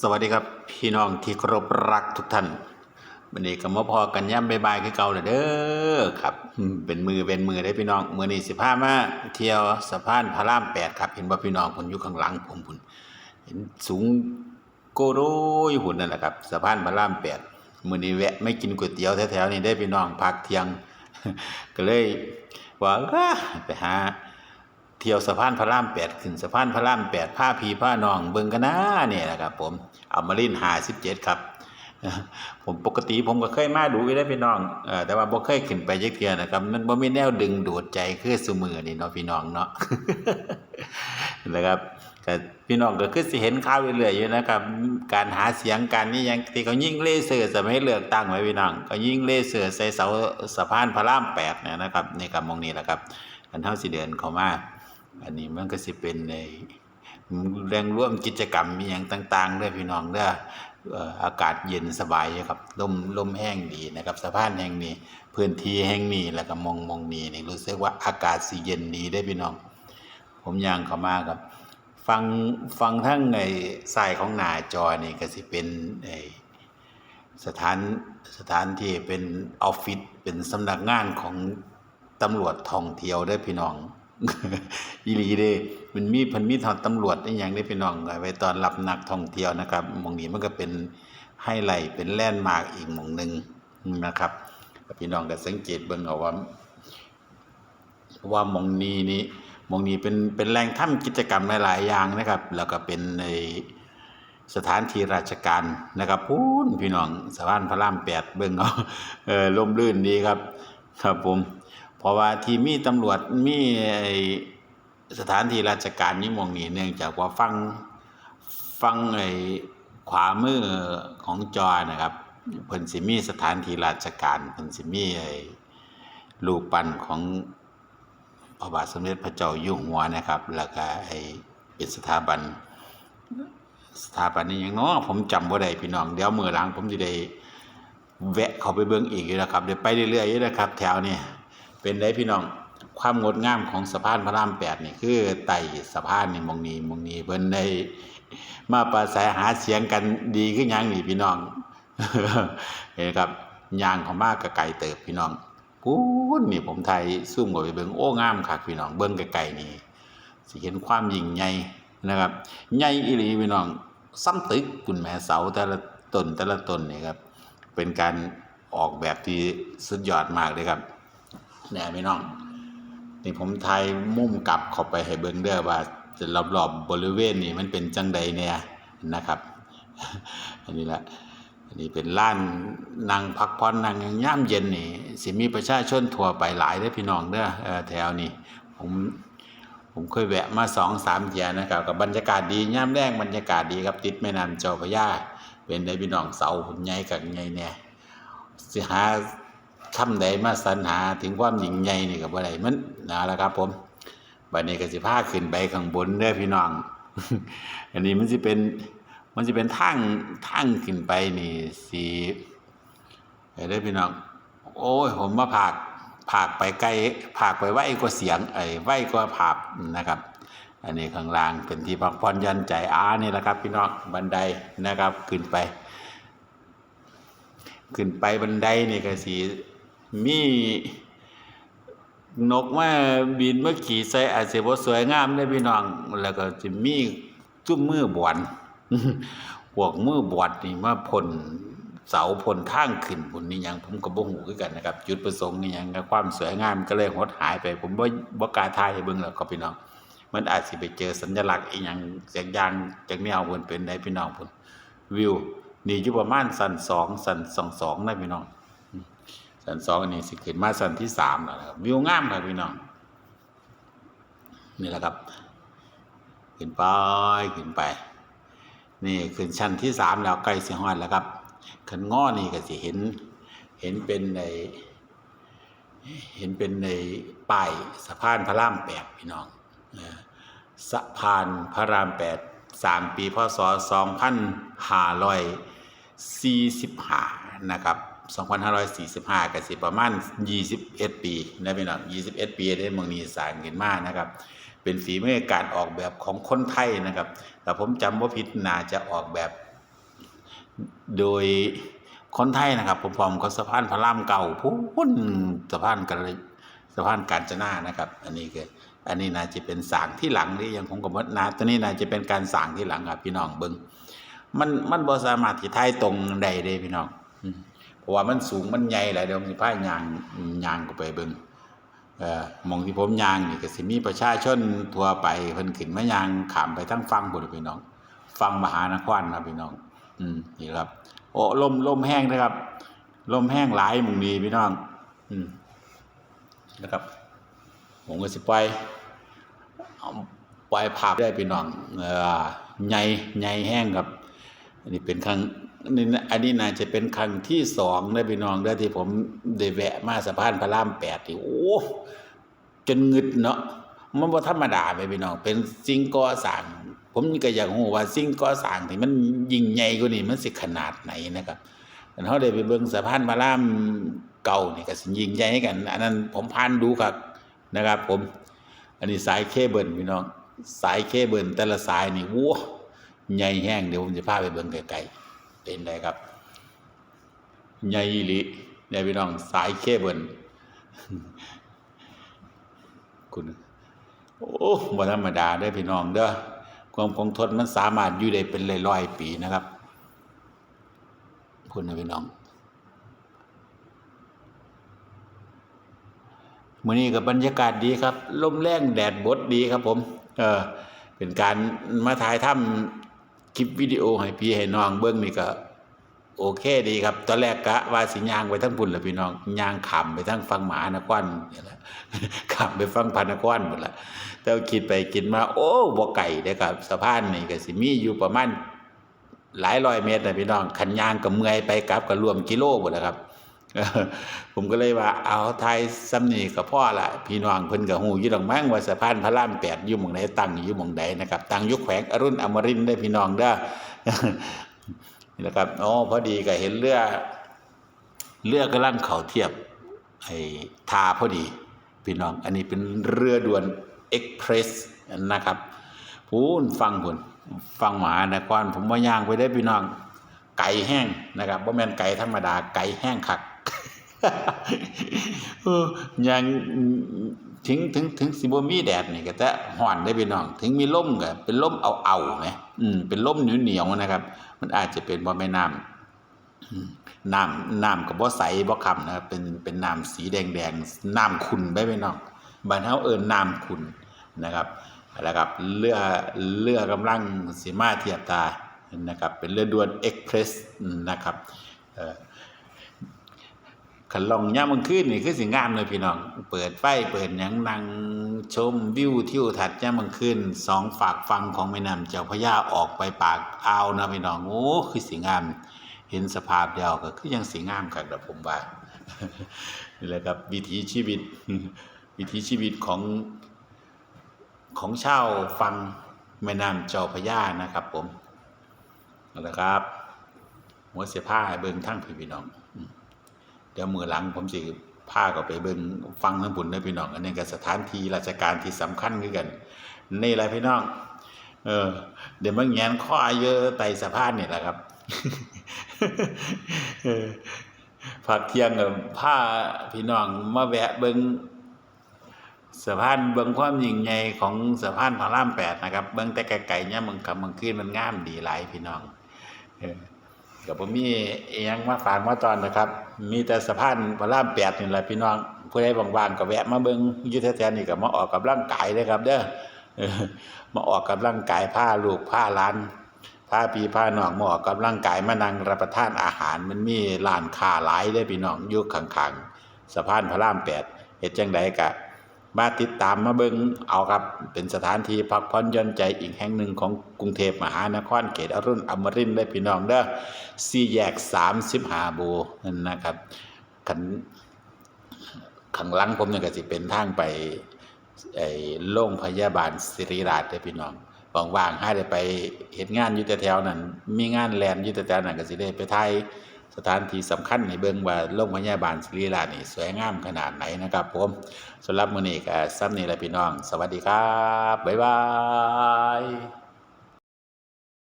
สวัสดีครับพี่น้องที่เคารพรักทุกท่านวันนี้ก็มาพอกันย่ำบายๆคือเก่าเลยเด้อครับ เป็นมือเป็นมือได้พี่น้องมือนี้สิพามาเที่ยวสะพานพระรามแปดครับ เห็นว่าพี่น้องผมอยู่ข้างหลังผมพุ่นเห็นสูงโกโรยหุ่นนั่นแหละครับสะพานพระรามแปดมือนี้แวะไม่กินก๋วยเตี๋ยวแถวๆนี้ได้พี่น้องพักเที่ยง ก็เลยว่าไปหา เที่ยวสะพานพระรามแปดขึ้นสะพานพระรามแปดผ้าพีผ้านองเบิงกันนะเนี่ยนะครับ ผมเอามาลินหาสิบเจ็ดครับ ผมปกติผมก็เคยมาดูอยู่ได้พี่น้องแต่ว่าบ่เคยขึ้นไปจักเทียนะครับมันบ่มีแนวดึงดูดใจคือซุมือนี่เนาะพี่น้องเนาะนะครับก็พี่น้องก็คือสิเห็นข่าวเรื่อยๆอยู่นะครับ การหาเสียงการนี่ยังที่เขายิงเลเซอร์สมัยเลือกตั้งไว้พี่น้องก็ยิงเลเซอร์ใส่เสาสะพานพระรามแปดเนี่ยนะครับในกับมองนี้แหละครับกันเท่าสิเดินเขามา อันนี้มันก็สิเป็นในแรงร่วมกิจกรรมมีอย่างต่างๆด้วยพี่น้องเด้ออากาศเย็นสบายครับลมลมแห้งดีนะครับสะพานแห่งนี้ พื้นที่แห่งนี้แล้วก็มองมองนี้นี่รู้สึกว่าอากาศสิเย็นดีได้พี่น้อง ผมย่างเข้ามาครับ ฟังฟังทั้งไอ้สายของหน้าจอนี่ก็สิเป็นไอสถานสถานที่เป็นออฟฟิศเป็นสำนักงานของตำรวจท่องเที่ยวได้พี่น้อง อีหลีเด้มันมีพันมีทอนตำรวจอีหยังได้อพี่น้องไว้ตอนรับนักท่องเที่ยวนะครับมองนี้มันก็เป็นไฮไลท์เป็นแลนด์มาร์กอีกมองหนึ่งนะครับพี่น้องก็สังเกตเบิ่งเอาว่าว่ามองนี้นี่หมองนี้เป็นเป็นแหล่งทำกิจกรรมหลาย ๆ อย่างนะครับ แล้วก็เป็นในสถานที่ราชการนะครับพูนพี่น้องสะพานพระรามแปดเบิ่งเอาเออลมลื่นดีครับ ครับผม เพราะว่าที่มีตำรวจมีไอสถานที่ราชการนี่มองนี้เนื่องจากว่าฟังฟังไอ้ขวามือของจอนะครับเพิ่นสิมีสถานที่ราชการเพิ่นสิมีไอ้รูปปั้นของพระบาทสมเด็จพระเจ้าอยู่หัวนะครับ แล้วก็ไอ้เป็นสถาบัน สถาบันนี้ยังเนาะผมจำบ่าได้พี่น้องเดี๋ยวมือหลังผมจะได้แวะเข้าไปเบิ่งอีกนะครับเดี๋ยวไปเรื่อยๆอยนะครับ แถวนี้ เป็นได้พี่น้อง ความงดงามของสะพานพระรามแปดนี่คือไต่สะพานนี่มองนี้มองนี้เพิ่นได้มาประสายหาเสียงกันดีขึ้นยังนี่พี่น้องเห็นครับยางของมากกับไก่เติบพี่น้องพูนนี่ผมไทยซุ่มกับไปเบิ่งโอ้งามคักพี่น้องเบิ่งไกลๆนี่สิเห็นความยิ่งใหญ่นะครับใหญ่อีหลีพี่น้องซ้ำตึกคุณแม่เสาแต่ละต้นแต่ละต้นนี่ครับเป็นการออกแบบที่สุดยอดมากเลยครับ นี่ยพี่น้องนี่ผมไทยมุ่มกลับเข้าไปให้เบิ่งเด้อว่าจะรอบๆบบริเวณนี่มันเป็นจังใดเนี่ยนะครับ อันนี้แหละอันนี้เป็นล้านนางพักผ่อนนางย่ามเย็นนี่สิมีประชาชนทั่วไปหลายเด้อพี่น้องเด้อแถวนี้ผมผมเคยแวะมาสองสามเที่ยนะครับกับบรรยากาศดีย่ามแรงบรรยากาศดีครับติดแม่น้ำเจ้าพระยาเป็นได้พี่น้องเสาหุ่นใหญ่กับใหญ่เนี่ยสิหา คำใดมาสรรหาถึงความยิ่งใหญ่นี่กับอะไรมันนะละครับ ผมบัดนี้ก็สิพาขึ้นไปข้างบนเด้อพี่น้อง อันนี้มันสิเป็น มันจะเป็นทางทางขึ้นไปนี่สีเด้พี่น้อง โอ้ย ผมมาผากผากไปไกลผากไปไหวกว่าเสียงไอ้ไหวกว่าผาบนะครับ อันนี้ข้างล่างเป็นที่พักผ่อนยันใจอานี่แหละครับ พี่น้องบันไดนะครับขึ้นไป ขึ้นไปบันไดนี่ก็สี มีนกมาบินมาขี่ใส่อาจจะบ่สวยงามได้พี่น้อง แล้วก็จะมีจุ้มมือบวนพวกมือบวชนี่มาพ่นเสาพ่นทางขึ้นพุ่นนี่ยังผมก็บ่ฮู้คือกันนะครับ จุดประสงค์นี่ยังกับความสวยงามก็เลยหดหายไป ผมบ่บ่กล้าถ่ายให้เบิ่งแล้วก็พี่น้อง มันอาจสิไปเจอสัญลักษณ์อีหยังจากอย่างจากแนวเพิ่นเป็นได้พี่น้องพุ่นวิว นี่อยู่ประมาณสัน2สัน22นะพี่น้อง อืมสัน2อันนี้สิขึ้นมาสันที่3แล้วนะครับวิวงามครับพี่น้องนี่แหละครับ ขึ้นไปขึ้นไป นี่ขึ้นชั้นที่สามแล้วใกล้สิฮอดแล้วครับขึ้นง้อนี่ก็สิเห็น เห็นเป็นใน เห็นเป็นในป้ายสะพานพระรามแปดพี่น้องสะพานพระรามแปดสามปีพศสองพันห้าร้อยสี่สิบห้านะครับ สองพันห้าร้อยสี่สิบห้าก็สิประมาณยี่สิบเอ็ดปีนะพี่น้องยี่สิบเอ็ดปีได้เมืองนีสร้างขึ้นมานะครับ เป็นฝีมือการออกแบบของคนไทยนะครับ แต่ผมจำว่าผิดน่าจะออกแบบ โดยคนไทยนะครับผมพร้อมกับสะพานพระรามเก่าพุ่นสะพานกันเลสะพานกาญจนานะครับ อันนี้ก็อันนี้น่าจะเป็นสางที่หลังนี่ยังคงกับว่านาตัวนี้น่าจะเป็นการสางที่หลังครับพี่น้องเบิงมันมันบ่สามารถที่ทยตรงใดเด้พี่น้องอื ราะว่ามันสูงมันใหญ่หลายเดี๋ยวผมสิพายางยางก็ไปเบิงเอ่อมองที่ผมยางนี่ก็สิมีประชาชนทั่วไปเพิ่นขึ้นมายางขามไปทั้งฝั่งพุ่นพี่น้องฟังมหานครครับพี่น้อง อืมนี่ครับ โอ้ลมลมแห้งนะครับลมแห้งหลายมุงนี้พี่น้อง อืมนะครับผมก็สิไปปล่อยภาพได้พี่น้องเอ่อใหญ่ใหญ่แห้งครับ อันนี้เป็นครั้ง นี่นะอันนี้น่าจะเป็นครั้งที่สองได้อพี่น้องได้อที่ผมได้แวะมาสะพานพระรามแปดที่โอ้จนงึดเนาะมันบ่ธรรมดาไปพี่น้อง เป็นสิ่งก่อสร้างผมก็อยากรู้ว่าสิ่งก่อสร้างที่มันยิ่งใหญ่กว่านี้มันสิขนาดไหนนะครับเขาได้ไปเบิ่งสะพานพระรามเก่านี่ก็สิยิ่งใหญ่กัน อันนั้นผมผ่านดูครับนะครับ ผม อันนี้สายเคเบิลพี่น้อง สายเคเบิลแต่ละสายนี่วัวใหญ่แห้งเดี๋ยวผมจะพาไปเบิ่งไกลๆ เป็นไงครับใหญ่อีหลีเนี่ยพี่น้องสายเคเบิลคุณโอ้บธรรมดาเด้พี่น้องเด้อความคงทนมันสามารถอยู่ได้เป็นร้อยๆปีนะครับ คุณนะพี่น้องมื้อนี้ก็บบรรยากาศดีครับลมแรงแดดบดดีครับผม เออเป็นการมาถ่ายทำ คลิปวิดีโอให้พี่ให้น้องเบิ้งนี่ก็ โอเคดีครับ ตอนแรกกะว่าสิยางไปทั้งพุ่นแหละพี่น้องยางขำไปทั้งฟังหมานครนี่แหละขำไปฟังพานครหมดละแต่ว่าคิดไปคิดมา โอ้บ่ไก่ได้ครับสะพานนี่ก็สิมีอยู่ประมาณหลายร้อยเมตรนะพี่น้องขันยางกับเมื่อยไปกลับก็รวมกิโลหมดแล้วครับ ผมก็เลยว่าเอาไทยซ้ำนี่ก็พ่อละพี่น้องเพิ่นก็ฮู้อยู่ดอกมั้งว่าสะพานพระรามแปดอยู่หมองใดตั้งอยู่หมองใดนะครับตั้งยู่แขวงอรุณอมรินทร์เด้พี่น้องเด้อนี่แหละครับอ๋อพอดีก็เห็นเรือเรือกำลังเข้าเทียบไอ้ทาพอดี พี่น้อง อันนี้เป็นเรือด่วนเอ็กเพรสนะครับพูนฟังพุ่นฟังหมานครผมว่าย่างไปได้พี่น้องไก่แห้งนะครับบ่แม่นไก่ธรรมดาไก่แห้งคัก ย่างถึงถึงถึงสิบ่มีแดดนี่ก็จะฮ้อนได้พี่น้อง ถึงมีลมก็เป็นลมเอาเอาไหมอืมเป็นลมเหนียวๆนะครับ มันอาจจะเป็นบ่แม่น้ำน้ำน้ำก็บ่ใสบ่คำนะครับ เป็นเป็นน้ำสีแดงๆน้ำขุ่นไปพี่น้องบ้านเฮาเอิ้นน้ำขุ่นนะครับแล้วครับเรือเรือกำลังสิมาเทียบตานะครับ เป็นเรือด่วนเอ็กเพรสนะครับเอ่อ ขันลองย่ามมันขึ้นนี่คือสิงามเลยพี่น้อง เปิดไฟเปิดหยังนั่งชมวิวทิวทัศน์ย่ามมันขึ้นสองฝากฟังของแม่น้ำเจ้าพระยาออกไปปากอ่าวนะพี่น้องโอ้คือสิงาม เห็นสภาพเดียวก็คือยังสิงามกันนะผมว่านี่แหละครับวิถีชีวิต วิถีชีวิตของของชาวฟังแม่น้ำเจ้าพระยานะครับ ผมนั่นแหละครับหัวเสียผ้าเบิ่งทั้งพี่พี่น้อง เดี๋ยวมือหลังผมสิพาก็ไปเบิ่งฟังทั้งบุญนะพี่น้องอันนี้ก็สถานที่ราชการที่สำคัญคือกันนี่แหละพี่น้องเออเดี๋ยวมันแงนข้อเยอะไต่สะพานนี่แหละครับเออพักเที่ยงกับพาพี่น้องมาแวะเบิงสะพานเบิงความยิ่งใหญ่ของสะพานพระรามแปดนะครับ เบิงแต่ไกลๆเนี่ยมันคำมันขึ้นมันงามดีหลายพี่น้องเออ กับผมมีเอียงมาฝากมาตอนนะครับ มีแต่สะพานพระรามแปดนี่แหละพี่น้องผู้ใดว่างๆก็แวะมาเบิงยุทธแทนนี่ก็มาออกกับร่างกายเลยครับเด้อมาออกกับร่างกายผ้าลูกผ้าล้านผ้าปีผ้าหนองมาออกกับร่างกายมานั่งรับประทานอาหารมันมีร้านคาหลายเด้พี่น้องยู่ข้างๆสะพานพระรามแปดเฮ็ดจังไดกะ มาติดตามมาเบิงเอาครับ เป็นสถานที่พักผ่อนย่อนใจอีกแห่งหนึ่งของกรุงเทพมหานครเขตอรุณอมรินทร์เลยพี่น้องเด้อสี่แยกสามสิบห้าโบนั่นนะครับขันขังหลังผมเนี่ยก็สิเป็นทางไปไอ้โรงพยาบาลศิริราชเด้พี่น้องว่างๆให้ได้ไปเห็นงานอยู่แถวนั้นมีงานแลนด์อยู่แถวนั้นก็สิได้ไปถ่าย สถานที่สำคัญในเบื้องว่าโรงพยาบาลศิริราชนี่สวยงามขนาดไหนนะครับผมสำหรับมื้อนี้ก็ซ้ำนี่แหละพี่น้อง สวัสดีครับ บ๊ายบาย